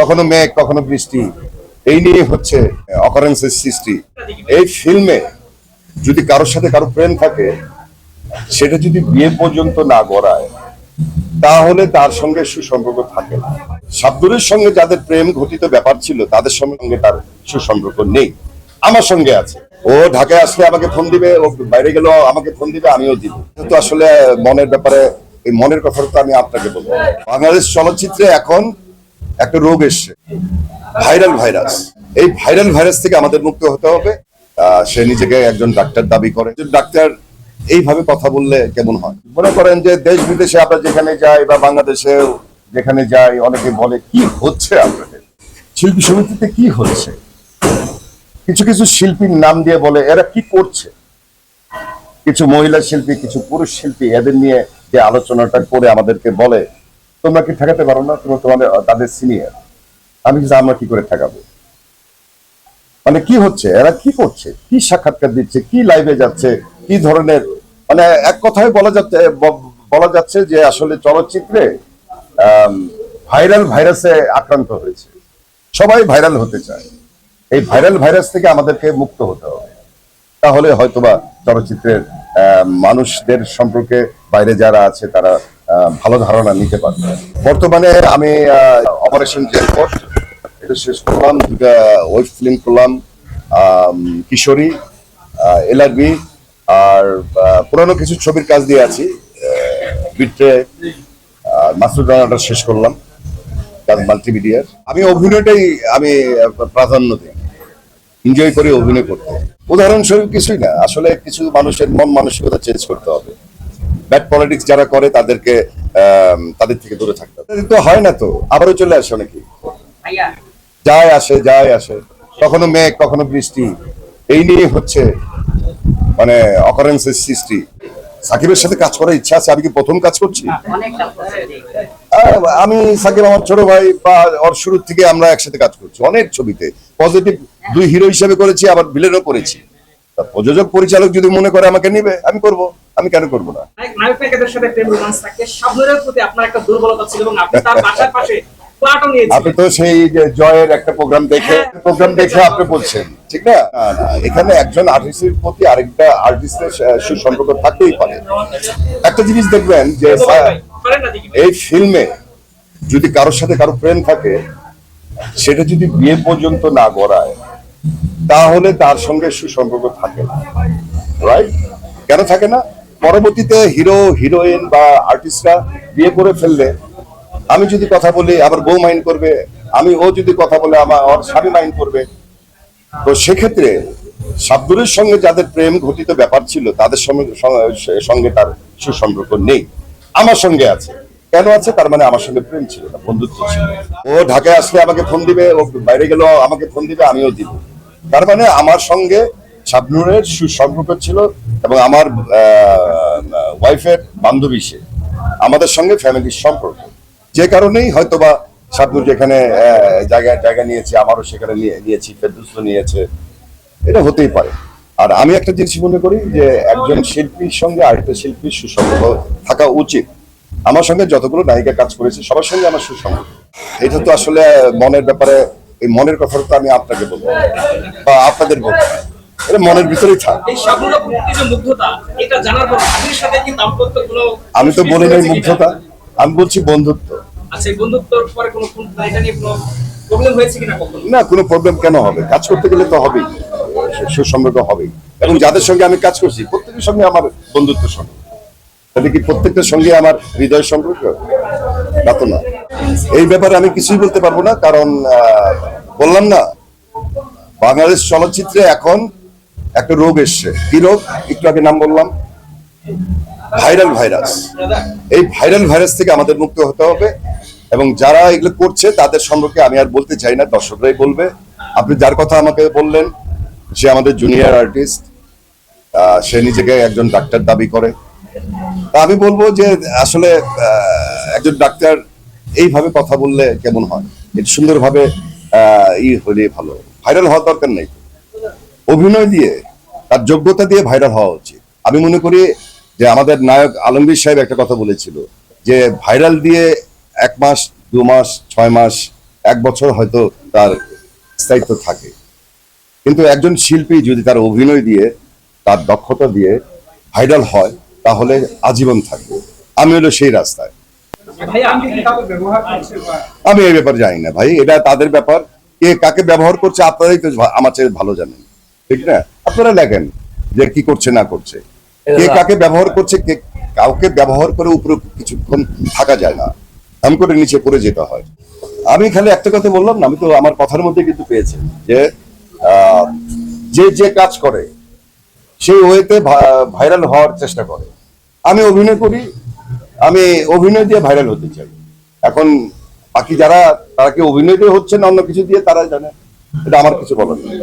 কখনো মেঘ, কখনো বৃষ্টি। এই নিয়ে হচ্ছে অকারেন্সের সৃষ্টি। এই ফিল্মে যদি কারোর সাথে কারও প্রেম থাকে, সেটা যদি বিয়ে পর্যন্ত না গড়ায়, তাহলে তার সঙ্গে সুসম্পর্ক থাকে না। শাব্দুরের সঙ্গে যাদের প্রেম ঘটিত ব্যাপার ছিল, তাদের সঙ্গে তার সুসম্পর্ক নেই। আমার সঙ্গে আছে। ও ঢাকায় আসলে আমাকে ফোন দিবে, ও বাইরে গেল, আমাকে ফোন দিবে, আমিও দিব। কিন্তু আসলে মনের ব্যাপারে, এই মনের কথাটা তো আমি আপনাকে বলব। বাংলাদেশ চলচ্চিত্রে এখন একটা রোগ এসছে। Viral virus. এই ভাইরাল ভাইরাস থেকে আমাদের মুক্ত হতে হবে। সে নিজেকে একজন ডাক্তার দাবি করে। ডাক্তার এইভাবে কথা বললে কেমন হয়? মনে করেন যে দেশ বিদেশে আমরা যেখানে যাই বা বাংলাদেশে যেখানে যাই, অনেকে বলে, কি হচ্ছে আপনাদের? শিল্পী সমিতিতে কি হচ্ছে? কিছু কিছু শিল্পীর নাম দিয়ে বলে, এরা কি করছে? কিছু মহিলা শিল্পী, কিছু পুরুষ শিল্পী, এদের নিয়ে যে আলোচনাটা করে আমাদেরকে বলে তোমরা কি ঠেকাতে পারো না? তোমরা তোমাদের তাদের সিনিয়র আমি কিন্তু আমরা কি করে ঠেকাবো? মানে কি হচ্ছে? এরা কি করছে? কি সাক্ষাৎকার দিচ্ছে? কি লাইভে যাচ্ছে? কি ধরনের? মানে এক কথায় বলা যাচ্ছে বলা যাচ্ছে যে আসলে চলচ্চিত্রে ভাইরাল ভাইরাসে আক্রান্ত হয়েছে। সবাই ভাইরাল হতে চায়। এই ভাইরাল ভাইরাস থেকে আমাদেরকে মুক্ত হতে হবে। তাহলে হয়তোবা চলচ্চিত্রের মানুষদের সম্পর্কে বাইরে যারা আছে, তারা ভালো ধারণা নিতে পারবে। বর্তমানে আমি অপারেশন জেলপট এটা শেষ করলাম, দুটা ওয়েব ফিল্ম করলাম কিশোরী এলআরবি আর পুরানো কিছু ছবির কাজ দিয়ে আছি বিট্রে মাসুদ রানাটা শেষ করলাম কাজ মাল্টিমিডিয়ার আমি অভিনয়টাই, আমি প্রাধান্য দিই এনজয় করে, অভিনয় করতে। উদাহরণস্বরূপ কিছুই না, আসলে কিছু মানুষের মন মানসিকতা চেঞ্জ করতে হবে। ব্যাড পলিটিক্স যারা করে তাদেরকে তাদের থেকে দূরে থাকতে হবে। তো হয় না তো আবারও চলে আসে অনেকে যায় আসে যায় আসে। কখনো মেঘ কখনো বৃষ্টি। এই নিয়ে হচ্ছে মানে অকারেন্সের সৃষ্টি। সাকিবের সাথে কাজ করার ইচ্ছা আছে আমি কি প্রথম কাজ করছি? আমি সাকিব আমার ছোট ভাই বা ওর শুরুর থেকে আমরা একসাথে কাজ করছি অনেক ছবিতে। পজিটিভ দুই হিরো হিসেবে করেছি আবার ভিলেনও করেছি। তা প্রযোজক পরিচালক যদি মনে করে আমাকে নিবে আমি করব। আমি কেন করব না? নায়ক- নায়ক নায়িকাদের সাথে প্রেম রোমান্স থাকে। শাবনুরের প্রতি আপনার একটা দুর্বলতা ছিল এবং আপনি তার বাসার পাশে আপনি তো সেই জয়ের একটা প্রোগ্রাম দেখে প্রোগ্রাম দেখে আপনি বলছেন ঠিক না? এখানে একজন আর্টিস্টের প্রতি আরেকটা আর্টিস্টের সুসম্পর্ক থাকতেই পারে। একটা জিনিস দেখবেন যে। এই ফিল্মে যদি কারোর সাথে কারও প্রেম থাকে সেটা যদি বিয়ে পর্যন্ত না গড়ায় তাহলে তার সঙ্গে সুসম্পর্ক থাকে না রাইট কেন থাকে না? পরবর্তীতে হিরো হিরোইন বা আর্টিস্টরা বিয়ে করে ফেললে, আমি যদি কথা বলি, আবার বউ মাইন্ড করবে, আমি ও যদি কথা বলে, আমার ওর স্বামী মাইন্ড করবে। তো সেক্ষেত্রে শাব্দুরের সঙ্গে যাদের প্রেম ঘটিত ব্যাপার ছিল, তাদের সঙ্গে তার সুসম্পর্ক নেই। আমার সঙ্গে আছে। কেন আছে? তার মানে আমার সঙ্গে প্রেম ছিল না, বন্ধুত্ব ছিল। ও ঢাকায় আসলে আমাকে ফোন দিবে, ও বাইরে গেল আমাকে ফোন দিবে, আমিও দিব। তার মানে আমার সঙ্গে শাবনুরের সুসম্পর্ক ছিল এবং আমার ওয়াইফের বান্ধবী সে। আমাদের সঙ্গে ফ্যামিলির সম্পর্ক। যে কারণেই হয়তোবা শাবনুর যেখানে জায়গা জায়গা নিয়েছে, আমারও সেখানে নিয়ে- নিয়েছি, ফেরদুসও নিয়েছে। এটা হতেই পারে। আর আমি একটা জিনিস মনে করি যে একজন শিল্পীর সঙ্গে আরেকটা শিল্পীর সুসম্পর্ক থাকা উচিত। আমার সঙ্গে যতগুলো নায়িকা কাজ করেছে, সবার সঙ্গে আমার সুসম্পর্ক। এটা তো আসলে মনের ব্যাপারে এই মনের কথাটা তো আমি আপনাকে বলব। বা আপনাদের বলব। এটা মনের ভিতরেই থাক। আমি তো বলি নাই মুগ্ধতা। আমি বলছি বন্ধুত্ব। আচ্ছা না কোনো প্রবলেম কেন হবে? কাজ করতে গেলে তো হবেই। সুসম্পর্ক হবেই। এবং যাদের সঙ্গে আমি কাজ করছি প্রত্যেকের সঙ্গে আমার বন্ধুত্ব সম্পর্ক তাহলে কি প্রত্যেকটার সঙ্গে আমার হৃদয় সম্পর্ক? তা তো না। এই ব্যাপারে আমি কিছুই বলতে পারব না, কারণ বললাম না, বাংলাদেশ চলচ্চিত্রে এখন একটা রোগ এসছে। কি রোগ? একটু আগে নাম বললাম। Viral virus. এই ভাইরাল ভাইরাস থেকে আমাদের মুক্ত হতে হবে, এবং যারা এগুলো করছে, তাদের সম্পর্কে আমি আর বলতে চাই না, দর্শকরাই বলবে। আপনি যার কথা আমাকে বললেন, সে আমাদের জুনিয়র আর্টিস্ট সে নিজেকে একজন ডাক্তার দাবি করে। তা আমি বলব যে, আসলে একজন ডাক্তার এইভাবে কথা বললে কেমন হয়? এটা সুন্দরভাবে ই হলে ভালো। ভাইরাল হওয়ার দরকার নেই অভিনয় দিয়ে, তার যোগ্যতা দিয়ে ভাইরাল হওয়া উচিত। আমি মনে করি যে আমাদের নায়ক আলমগীর সাহেব একটা কথা বলেছিল যে ভাইরাল দিয়ে এক মাস, দু মাস, ছয় মাস, এক বছর হয়তো তার স্থায়িত্ব থাকে। কিন্তু একজন শিল্পী যদি তার অভিনয় দিয়ে, তার দক্ষতা দিয়ে ভাইরাল হয়, তাহলে আজীবন থাকবে। আমি হলো সেই রাস্তায়। আমি এই ব্যাপার জানি না ভাই এটা তাদের ব্যাপার। কে কাকে ব্যবহার করছে আপনারাই তো আমার চেয়ে ভালো জানেন। ঠিক না? আপনারা লেখেন যে কি করছে না করছে। কে কাকে ব্যবহার করছে কে কাউকে ব্যবহার করে উপরে কিছুক্ষণ থাকা যায় না। আমি করে নিচে পড়ে যেতে হয়। আমি খালি একটা কথা বললাম না আমি তো আমার কথার মধ্যে কিন্তু পেয়েছি যে আহ, যে যে কাজ করে সেই ওয়েতে ভাইরাল হওয়ার চেষ্টা করে। আমি অভিনয় করি আমি অভিনয় দিয়ে ভাইরাল হতে চাই। এখন বাকি যারা, তারা কি অভিনয় দিয়ে হচ্ছে না অন্য কিছু দিয়ে তারা জানে। এটা আমার কিছু বলার নেই।